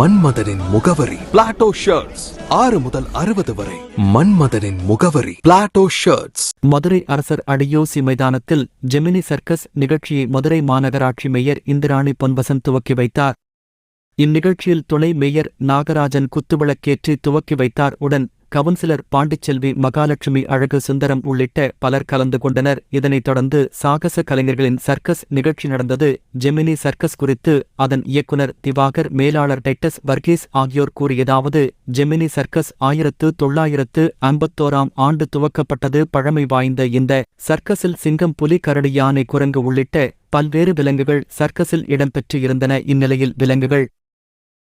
மன்மதனின் முகவரி. Plato shirts ஆறு முதல் அறுபது வரை. மன்மதனின் முகவரி. பிளாட்டோ ஷர்ட்ஸ் மதுரை அரசர் அடியோசி மைதானத்தில் ஜெமினி சர்க்கஸ் நிகழ்ச்சியை மதுரை மாநகராட்சி மேயர் இந்திராணி பொன்வசன் துவக்கி வைத்தார். இந்நிகழ்ச்சியில் துணை மேயர் நாகராஜன் குத்துவிளக்கேற்றி துவக்கி வைத்தார். உடன் கவுன்சிலர் பாண்டிச்செல்வி மகாலட்சுமி அழகு சுந்தரம் உள்ளிட்ட பலர் கலந்து கொண்டனர். இதனைத் தொடர்ந்து சாகச கலைஞர்களின் சர்க்கஸ் நிகழ்ச்சி நடந்தது. ஜெமினி சர்க்கஸ் குறித்து அதன் இயக்குனர் திவாகர் மேலாளர் டைட்டஸ் வர்கீஸ் ஆகியோர் கூறியதாவது ஜெமினி சர்க்கஸ் ஆயிரத்து தொள்ளாயிரத்து ஐம்பத்தோராம் ஆண்டு துவக்கப்பட்டது. பழமை வாய்ந்த இந்த சர்க்கஸில் சிங்கம் புலி கரடி யானை குரங்கு உள்ளிட்ட பல்வேறு விலங்குகள் சர்க்கஸில் இடம்பெற்று இருந்தன இந்நிலையில் விலங்குகள்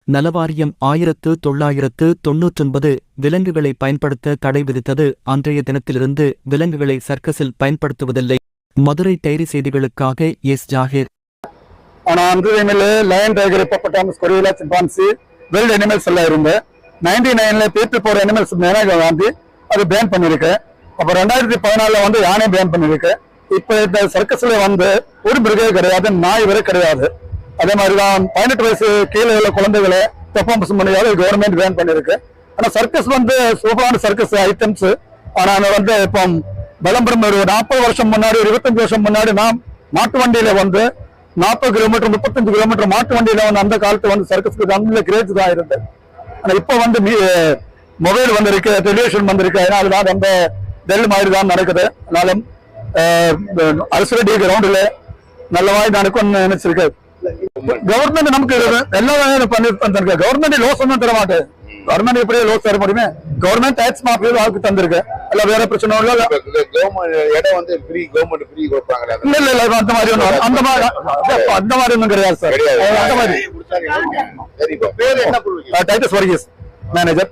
நலவாரியம் ஆயிரத்து தொள்ளாயிரத்து தொன்னூற்றொன்பது விலங்குகளை பயன்படுத்த தடை விதித்தது அன்றைய தினத்திலிருந்து விலங்குகளை சர்க்கஸில் பயன்படுத்துவதில்லை. மதுரை டைரி செய்திகளுக்காக எஸ் ஜாகிர். ஆனா அந்த டைம்ல lion tiger hippopotamus gorilla chimpanzee wild animals எல்லாம் இருந்து நைன்டி நைன்ல பேத்து போற அனிமல்ஸ் மேனேஜ் வந்து அது பேன் பண்ணிருக்கு அப்ப ரெண்டாயிரத்தி பதினாலுல வந்து யானை பேன் பண்ணிருக்கு இப்ப இந்த சர்க்கஸ்ல வந்து ஒரு மிருகம் கிடையாது நாய் வரை கிடையாது. அதே மாதிரி தான் பதினெட்டு வயசு கீழே உள்ள குழந்தைகளை பெர்ஃபார்மன்ஸ் பண்ணியாவது கவர்மெண்ட் பேன் பண்ணியிருக்கு ஆனால் சர்க்கஸ் வந்து சூப்பரான சர்க்கஸ் ஐட்டம்ஸ் ஆனால் அது வந்து இப்போ விளம்பரம் ஒரு நாற்பது வருஷம் முன்னாடி ஒரு இருபத்தஞ்சு வருஷம் முன்னாடி நான் மாட்டு வண்டியில் வந்து நாற்பது கிலோமீட்டர் முப்பத்தஞ்சு கிலோமீட்டர் மாட்டு வண்டியில் வந்து அந்த காலத்தில் வந்து சர்க்கஸ்க்கு நல்ல கிரேஜ் தான் இருந்தது. ஆனால் இப்போ வந்து மொபைல் வந்திருக்கு டெலிவிஷன் வந்திருக்கு. அதனால தான் ரொம்ப டெல் மாதிரி தான் நடக்குது. அதனால அரசடி கிரவுண்டில் மாதிரி நடக்கும்னு நினச்சிருக்கேன். கவர்மெண்ட் நமக்கு எல்லா வேலையும் பண்ணி தந்திருக்கு கவர்மெண்ட் லோஸ் ஒன்றும் தர மாட்டேன் கவர்மெண்ட் எப்படி லோஸ் தர முடியுமே கவர்மெண்ட் டேக்ஸ் மாஃபி ஆளுக்கு தந்திருக்கு இல்ல வேற பிரச்சனை இல்ல இல்ல கவர்மெண்ட் இடம் வந்து ஃப்ரீ கவர்மெண்ட் ஃப்ரீ கொடுப்பாங்களே அது இல்ல இல்ல அந்த மாதிரி ஒன்றும் அந்த மாதிரி அந்த மாதிரி ஒன்றும் கிடையாது சார் அந்த மாதிரி சரி இப்ப பேர் என்ன Titus Varghese manager